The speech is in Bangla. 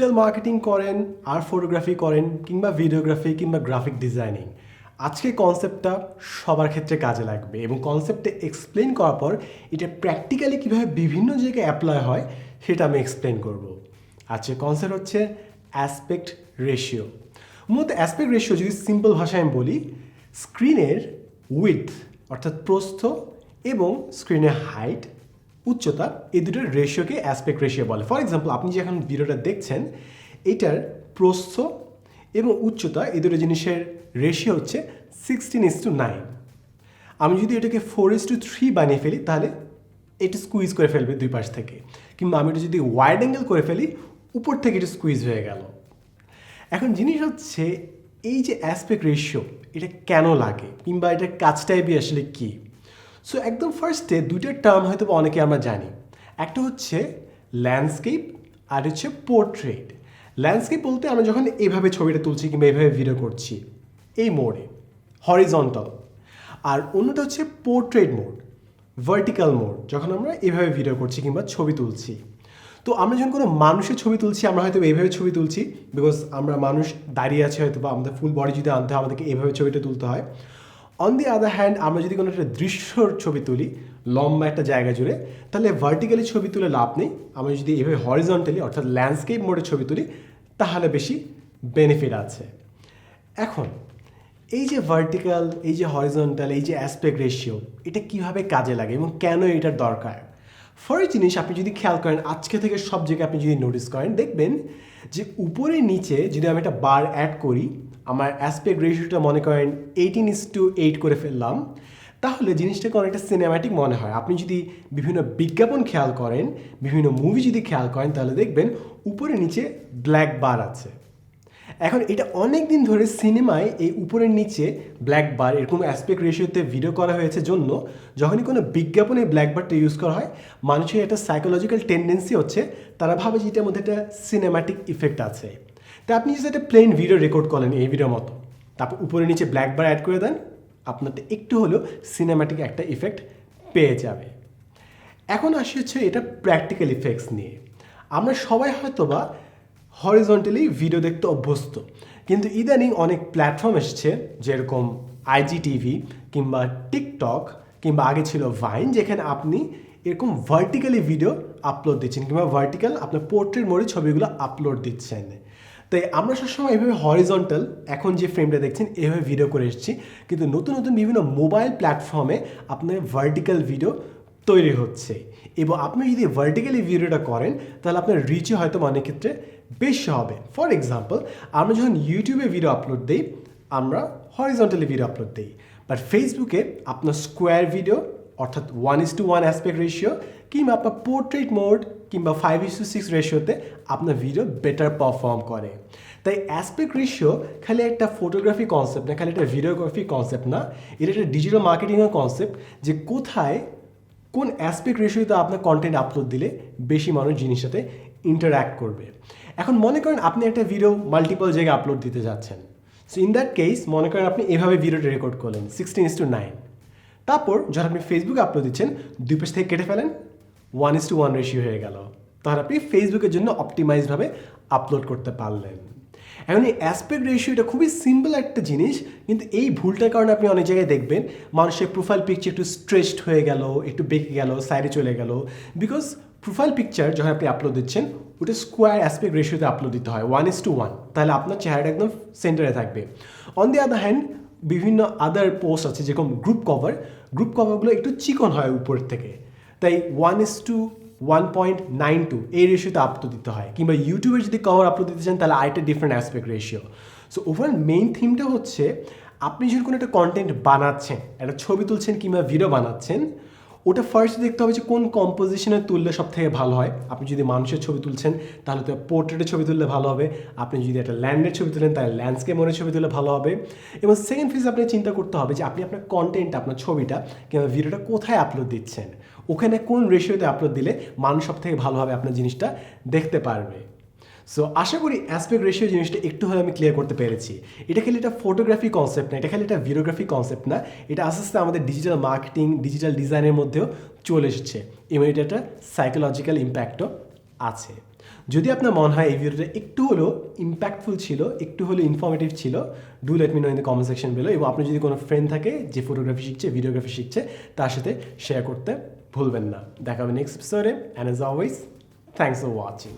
ডিজিটাল মার্কেটিং করেন, আর ফটোগ্রাফি করেন, কিংবা ভিডিওগ্রাফি, কিংবা গ্রাফিক ডিজাইনিং। আজকে কনসেপ্টটা সবার ক্ষেত্রে কাজে লাগবে এবং কনসেপ্টে এক্সপ্লেন করার পর এটা প্র্যাকটিক্যালি কীভাবে বিভিন্ন জায়গায় অ্যাপ্লাই হয় সেটা আমি এক্সপ্লেন করব। আজকে কনসেপ্ট হচ্ছে অ্যাসপেক্ট রেশিও মূলত অ্যাসপেক্ট রেশিও যদি সিম্পল ভাষায় আমি বলি স্ক্রিনের উইথ অর্থাৎ প্রস্থ, এবং স্ক্রিনের হাইট উচ্চতা এই দুটোর রেশিওকে অ্যাসপেক্ট রেশিও বলে। ফর এক্সাম্পল আপনি যে এখন ভিডিওটা দেখছেন, এটার প্রস্থ এবং উচ্চতা এই দুটো জিনিসের রেশিও হচ্ছে সিক্সটিন ইস টু নাইন আমি যদি এটাকে ফোর ইস টু থ্রি বানিয়ে ফেলি, তাহলে এটা স্কুইজ করে ফেলবে দুই পাশ থেকে। কিংবা আমি এটা যদি ওয়াইড অ্যাঙ্গেল করে ফেলি, উপর থেকে এটা স্কুইজ হয়ে গেল। এখন জিনিস হচ্ছে, এই যে অ্যাসপেক্ট রেশিও এটা কেন লাগে? কিংবা এটার কাজটাই বি আসলে কী? সো একদম ফার্স্টে দুইটার টার্ম হয়তো অনেকে আমরা জানি। একটা হচ্ছে ল্যান্ডস্কেপ আর হচ্ছে পোর্ট্রেট ল্যান্ডস্কেপ বলতে আমরা যখন এইভাবে ছবিটা তুলছি কিংবা এইভাবে ভিডিও করছি, এই মোডে হরিজন্টাল আর অন্যটা হচ্ছে পোর্ট্রেট মোড ভার্টিক্যাল মোড, যখন আমরা এভাবে ভিডিও করছি কিংবা ছবি তুলছি। তো আমরা যখন কোনো মানুষের ছবি তুলছি, আমরা হয়তো এইভাবে ছবি তুলছি বিকজ আমরা মানুষ দাঁড়িয়ে আছে হয়তো বা আমাদের ফুল বডি যদি আনতে হয়, আমাদেরকে এইভাবে ছবিটা তুলতে হয়। অন দি আদার হ্যান্ড আমরা যদি কোনো একটা দৃশ্যর ছবি তুলি, লম্বা একটা জায়গা জুড়ে, তাহলে ভার্টিক্যালি ছবি তুলে লাভ নেই। আমরা যদি এভাবে হরিজন্টালি অর্থাৎ ল্যান্ডস্কেপ মোডে ছবি তুলি, তাহলে বেশি বেনিফিট আছে। এখন, এই যে ভার্টিক্যাল এই যে হরিজন্টাল এই যে অ্যাসপেক্ট রেশিও এটা কীভাবে কাজে লাগে এবং কেন এটার দরকার? ফার্স্ট জিনিস আপনি যদি খেয়াল করেন, আজকে থেকে সব জায়গায় আপনি যদি নোটিস করেন, দেখবেন যে উপরে নিচে যদি আমি একটা বার অ্যাড করি আমার অ্যাসপেক্ট রেশিওটা মনে করেন এইটিন ইস টু এইট করে ফেললাম, তাহলে জিনিসটাকে অনেকটা সিনেম্যাটিক মনে হয়। আপনি যদি বিভিন্ন বিজ্ঞাপন খেয়াল করেন, বিভিন্ন মুভি যদি খেয়াল করেন, তাহলে দেখবেন উপরে নিচে ব্ল্যাক বার আছে। এখন এটা অনেক দিন ধরে সিনেমায় এই উপরের নিচে ব্ল্যাক বার এরকম অ্যাসপেক্ট রেশিওতে ভিডিও করা হয়েছে জন্য যখনই কোনো বিজ্ঞাপনে ব্ল্যাক বারটা ইউজ করা হয়, মানুষের একটা সাইকোলজিক্যাল টেন্ডেন্সি হচ্ছে, তারা ভাবে যে এটার মধ্যে একটা সিনেম্যাটিক ইফেক্ট আছে। তা আপনি যদি একটা প্লেন ভিডিও রেকর্ড করেন এই ভিডিওর মতো, তারপর উপরে নিচে ব্ল্যাক বার অ্যাড করে দেন আপনারটা একটু হলেও সিনেমাটিক একটা ইফেক্ট পেয়ে যাবে। এখন আসি হচ্ছে এটা প্র্যাকটিক্যাল ইফেক্টস নিয়ে। আমরা সবাই হয়তো বা হরিজন্টালি ভিডিও দেখতে অভ্যস্ত, কিন্তু ইদানিং অনেক প্ল্যাটফর্ম এসছে যেরকম আইজি টিভি কিংবা টিকটক কিংবা আগে ছিল ভাইন যেখানে আপনি এরকম ভার্টিক্যালি ভিডিও আপলোড দিচ্ছেন কিংবা ভার্টিক্যাল আপনার পোর্ট্রেট মোডে ছবিগুলো আপলোড দিচ্ছেন। তাই আমরা সবসময় এভাবে হরিজন্টাল এখন যে ফ্রেমটা দেখছেন, এভাবে ভিডিও করে এসেছি। কিন্তু নতুন নতুন বিভিন্ন মোবাইল প্ল্যাটফর্মে আপনার ভার্টিক্যাল ভিডিও তৈরি হচ্ছে। এবং আপনি যদি ভার্টিক্যালি ভিডিওটা করেন, তাহলে আপনার রিচে হয়তো অনেক ক্ষেত্রে বেশি হবে। ফর এক্সাম্পল আমরা যখন ইউটিউবে ভিডিও আপলোড দিই, আমরা হরিজন্টালি ভিডিও আপলোড দিই। বাট ফেসবুকে আপনার স্কোয়ার ভিডিও অর্থাৎ one is to one aspect ratio কিংবা আপনার পোর্ট্রেট মোড কিংবা ফাইভ ইস টু সিক্স রেশিওতে আপনার ভিডিও বেটার পারফর্ম করে। তাই অ্যাসপেক্ট রেশিও খালি একটা ফটোগ্রাফি কনসেপ্ট না, খালি একটা ভিডিওগ্রাফি কনসেপ্ট না, এটা একটা ডিজিটাল মার্কেটিংয়ের কনসেপ্ট যে কোথায়, কোন অ্যাসপেক্ট রেশিওতে আপনার কন্টেন্ট আপলোড দিলে বেশি মানুষ জিনিসের সাথে ইন্টারাক্ট করবে। এখন মনে করেন আপনি একটা ভিডিও মাল্টিপল জায়গায় আপলোড দিতে যাচ্ছেন। সো ইন দ্যাট কেস মনে করেন আপনি এভাবে ভিডিওটা রেকর্ড করলেন সিক্সটিন ইস টু নাইন তারপর যখন আপনি ফেসবুকে আপলোড দিচ্ছেন, দুই পাশ থেকে কেটে ফেলেন one is to one ratio হয়ে গেল। তাহলে আপনি ফেসবুকের জন্য অপটিমাইজভাবে আপলোড করতে পারলেন। এখন এই অ্যাসপেক্ট রেশিওটা খুবই সিম্পল একটা জিনিস, কিন্তু এই ভুলটার কারণে আপনি অনেক জায়গায় দেখবেন, মানুষের প্রোফাইল পিকচার একটু স্ট্রেচড হয়ে গেল, একটু বেঁকে গেল সাইডে চলে গেল। বিকজ প্রোফাইল পিকচার যখন আপনি আপলোড দিচ্ছেন, ওটা স্কোয়ার অ্যাসপেক্ট রেশিওতে আপলোড দিতে হয় ওয়ান ইস টু ওয়ান তাহলে আপনার চেহারাটা একদম সেন্টারে থাকবে। অন দি আদার হ্যান্ড বিভিন্ন আদার পোস্ট আছে, যেরকম গ্রুপ কভার গ্রুপ কভারগুলো একটু চিকন হয় উপরের থেকে। তাই one is to one point nine two এই রেশিওতে আপলোড দিতে হয়। কিংবা ইউটিউবে যদি কভার আপলোড দিতে চান, তাহলে আরেকটা different aspect ratio so overall main থিমটা হচ্ছে, আপনি যখন কোনো একটা কন্টেন্ট বানাচ্ছেন, একটা ছবি তুলছেন কিংবা ভিডিও বানাচ্ছেন ওটা ফার্স্ট দেখতে হবে যে কোন কম্পোজিশনে তুললে সব থেকে ভালো হয়। আপনি যদি মানুষের ছবি তুলছেন, তাহলে তো পোর্ট্রেটের ছবি তুললে ভালো হবে। আপনি যদি একটা ল্যান্ডের ছবি তুলেন, তাহলে ল্যান্ডস্কেপ মোড়ের ছবি তুললে ভালো হবে। এবং সেকেন্ড ফেজ আপনি চিন্তা করতে হবে যে আপনি আপনার কন্টেন্ট আপনার ছবিটা কিংবা ভিডিওটা কোথায় আপলোড দিচ্ছেন? ওখানে কোন রেশিওতে আপলোড দিলে মানুষ সব থেকে ভালোভাবে আপনার জিনিসটা দেখতে পারবে। সো আশা করি অ্যাসপেক্ট রেশিও জিনিসটা একটু হলে আমি ক্লিয়ার করতে পেরেছি। এটা খালি এটা ফটোগ্রাফি কনসেপ্ট না, এটা খালি এটা ভিডিওগ্রাফি কনসেপ্ট না, এটা আস্তে আস্তে আমাদের ডিজিটাল মার্কেটিং ডিজিটাল ডিজাইনের মধ্যেও চলে এসেছে। এবং এটা একটা সাইকোলজিক্যাল ইম্প্যাক্টও আছে। যদি আপনার মনে হয় এই ভিডিওটা একটু হলেও ইম্প্যাক্টফুল ছিল, একটু হলেও ইনফর্মেটিভ ছিল do let me know in the comment section below এবং আপনি যদি কোনো ফ্রেন্ড থাকে যে ফটোগ্রাফি শিখছে ভিডিওগ্রাফি শিখছে, তার সাথে শেয়ার করতে ভুলবেন না। দেখা হবে নেক্সট এপিসোডে and as always thanks for watching